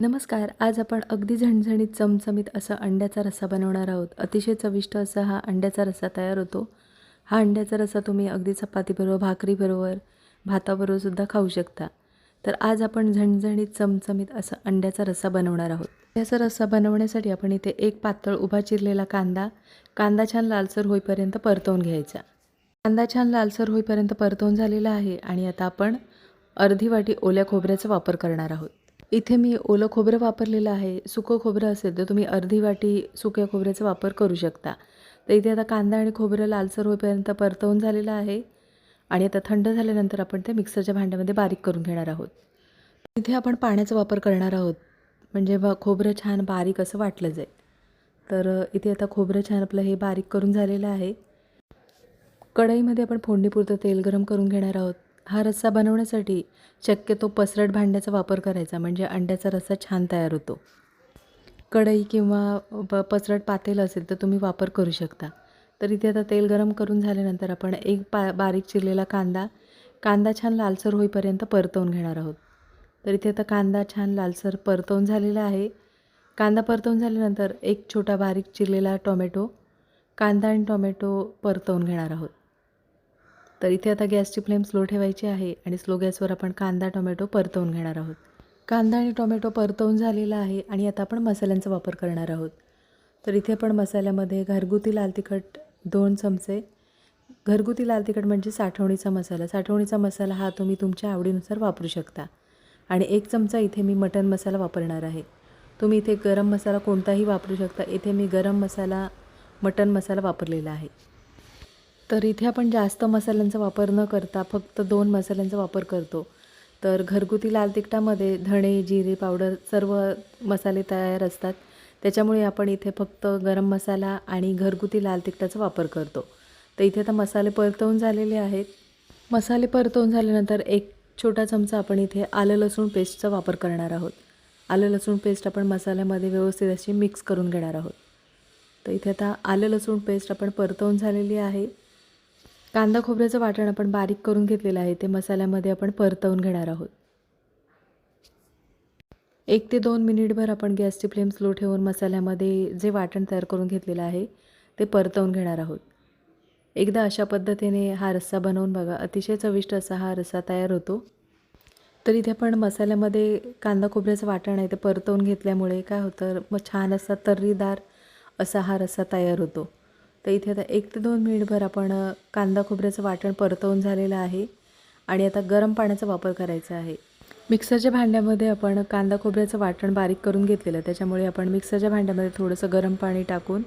नमस्कार. आज आपण अगदी झणझणीत चमचमीत असा अंड्याचा रस्सा बनवणार आहोत. अतिशय चविष्ट असा हा अंड्याचा रस्सा तयार होतो. हा अंड्याचा रस्सा तुम्ही अगदी चपातीबरोबर भाकरीबरोबर भाताबरोबरसुद्धा खाऊ शकता. तर आज आपण झणझणीत चमचमीत असा अंड्याचा रस्सा बनवणार आहोत. अंड्याचा रस्सा बनवण्यासाठी आपण इथे एक पातळ उभा चिरलेला कांदा कांदा छान लालसर होईपर्यंत परतवून घ्यायचा. कांदा छान लालसर होईपर्यंत परतवून झालेला आहे आणि आता आपण अर्धी वाटी ओल्या खोबऱ्याचा वापर करणार आहोत. इथे मी ओलं खोबरं वापरलेलं आहे सुकं खोबरं असेल तर तुम्ही अर्धी वाटी सुक्या खोबऱ्याचा वापर करू शकता. तर इथे आता कांदा आणि खोबरं लालसर होईपर्यंत परतवून झालेलं आहे आणि आता थंड झाल्यानंतर आपण ते मिक्सरच्या भांड्यामध्ये बारीक करून घेणार आहोत. इथे आपण पाण्याचा वापर करणार आहोत म्हणजे ब खोबरं छान बारीक असं वाटलं जाईल. तर इथे आता खोबरं छान आपलं हे बारीक करून झालेलं आहे. कढईमध्ये आपण फोडणीपुरतं तेल गरम करून घेणार आहोत. हा रस्सा बनवण्यासाठी शक्यतो पसरट भांड्याचा वापर करायचा म्हणजे अंड्याचा रस्सा छान तयार होतो. कढई किंवा प पसरट पातेलं असेल तर तुम्ही वापर करू शकता. तर इथे आता तेल गरम करून झाल्यानंतर आपण एक पा बारीक चिरलेला कांदा कांदा छान लालसर होईपर्यंत परतवून घेणार आहोत. तर इथे आता कांदा छान लालसर परतवून झालेला आहे. कांदा परतवून झाल्यानंतर एक छोटा बारीक चिरलेला टोमॅटो कांदा आणि टोमॅटो परतवून घेणार आहोत. तर इथे आता गॅसची फ्लेम स्लो ठेवायची आहे आणि स्लो गॅसवर आपण कांदा टोमॅटो परतवून घेणार आहोत. कांदा आणि टोमॅटो परतवून झालेला आहे आणि आता आपण मसाल्यांचा वापर करणार आहोत. तर इथे आपण मसाल्यामध्ये घरगुती लाल तिखट दोन चमचे घरगुती लाल तिखट म्हणजे साठवणीचा मसाला. साठवणीचा मसाला हा तुम्ही तुमच्या आवडीनुसार वापरू शकता. आणि एक चमचा इथे मी मटन मसाला वापरणार आहे. तुम्ही इथे गरम मसाला कोणताही वापरू शकता. इथे मी गरम मसाला मटन मसाला वापरलेला आहे. तर इथे आपण जास्त मसाल्यांचा वापर न करता फक्त दोन मसाल्यांचा वापर करतो. तर घरगुती लाल तिखटामध्ये धणे जिरे पावडर सर्व मसाले तयार असतात. त्याच्यामुळे आपण इथे फक्त गरम मसाला आणि घरगुती लाल तिखटाचा वापर करतो. तर इथे आता मसाले परतवून झालेले आहेत. मसाले परतवून झाल्यानंतर एक छोटा चमचा आपण इथे आलं लसूण पेस्टचा वापर करणार आहोत. आलं लसूण पेस्ट आपण मसाल्यामध्ये व्यवस्थित अशी मिक्स करून घेणार आहोत. तर इथे आता आलं लसूण पेस्ट आपण परतवून झालेली आहे. कांदा खोबऱ्याचं वाटण आपण बारीक करून घेतलेलं आहे. ते मसाल्यामध्ये आपण परतवून घेणार आहोत. एक ते दोन मिनिटभर आपण गॅसची फ्लेम स्लो ठेवून मसाल्यामध्ये जे वाटण तयार करून घेतलेलं आहे ते परतवून घेणार आहोत. एकदा अशा पद्धतीने हा रस्सा बनवून बघा. अतिशय चविष्ट असा हा रस्सा तयार होतो. तर इथे आपण मसाल्यामध्ये कांदा खोबऱ्याचं वाटण आहे ते परतवून घेतल्यामुळे काय होतं मग छान असा तर्रीदार असा हा रस्सा तयार होतो. तर इथे आता एक ते दोन मिनिटभर आपण कांदा खोबऱ्याचं वाटण परतवून झालेलं आहे आणि आता गरम पाण्याचा वापर करायचा आहे. मिक्सरच्या भांड्यामध्ये आपण कांदा खोबऱ्याचं वाटण बारीक करून घेतलेलं त्याच्यामुळे आपण मिक्सरच्या भांड्यामध्ये थोडंसं गरम पाणी टाकून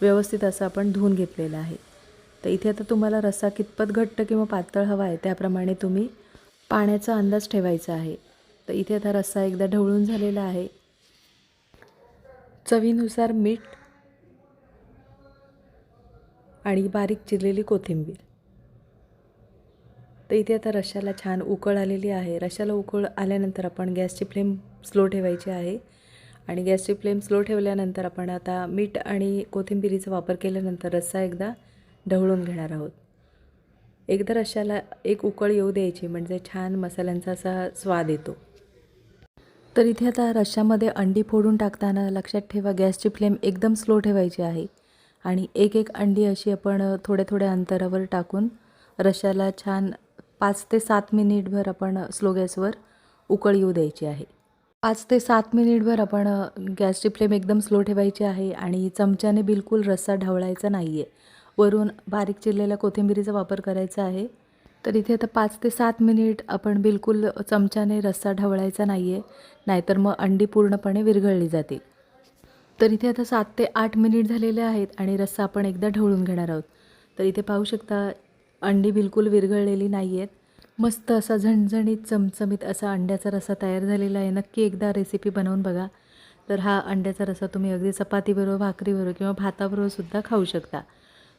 व्यवस्थित असं आपण धुवून घेतलेलं आहे. तर इथे आता तुम्हाला रस्सा कितपत घट्ट किंवा पातळ हवा आहे त्याप्रमाणे तुम्ही पाण्याचा अंदाज ठेवायचा आहे. तर इथे आता रस्सा एकदा ढवळून झालेला आहे. चवीनुसार मीठ आणि बारीक चिरलेली कोथिंबीर. तर इथे आता रश्श्याला छान उकळ आलेली आहे. रश्याला उकळ आल्यानंतर आपण गॅसची फ्लेम स्लो ठेवायची आहे. आणि गॅसची फ्लेम स्लो ठेवल्यानंतर आपण आता मीठ आणि कोथिंबिरीचा वापर केल्यानंतर रस्सा एकदा ढवळून घेणार आहोत. एकदा रश्श्याला एक उकळ येऊ द्यायची म्हणजे छान मसाल्यांचा असा स्वाद येतो. तर इथे आता रश्श्यामध्ये अंडी फोडून टाकताना लक्षात ठेवा गॅसची फ्लेम एकदम स्लो ठेवायची आहे. आणि एक एक अंडी अशी आपण थोड्या थोड्या अंतरावर टाकून रशाला छान पाच ते सात मिनिटभर आपण स्लो गॅसवर उकळ येऊ द्यायची आहे. पाच ते सात मिनिटभर आपण गॅसची फ्लेम एकदम स्लो ठेवायची आहे आणि चमच्याने बिलकुल रस्सा ढवळायचा नाही आहे वरून बारीक चिरलेल्या कोथिंबिरीचा वापर करायचा आहे. तर इथे आता पाच ते सात मिनिट आपण बिलकुल चमच्याने रस्सा ढवळायचा नाही आहे नाहीतर मग अंडी पूर्णपणे विरघळली जातील. तर इथे आता सात ते आठ मिनिट झालेले आहेत आणि रस्सा आपण एकदा ढवळून घेणार आहोत. तर इथे पाहू शकता अंडी बिलकुल विरघळलेली नाही आहेत मस्त असा झणझणीत चमचमीत असा अंड्याचा रस्सा तयार झालेला आहे. नक्की एकदा रेसिपी बनवून बघा. तर हा अंड्याचा रस्सा तुम्ही अगदी चपातीबरोबर भाकरीबरोबर किंवा भाताबरोबर सुद्धा खाऊ शकता.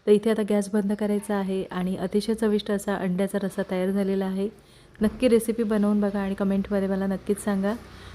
तर इथे आता गॅस बंद करायचा आहे आणि अतिशय चविष्ट असा अंड्याचा रस्सा तयार झालेला आहे. नक्की रेसिपी बनवून बघा आणि कमेंटमध्ये मला नक्कीच सांगा.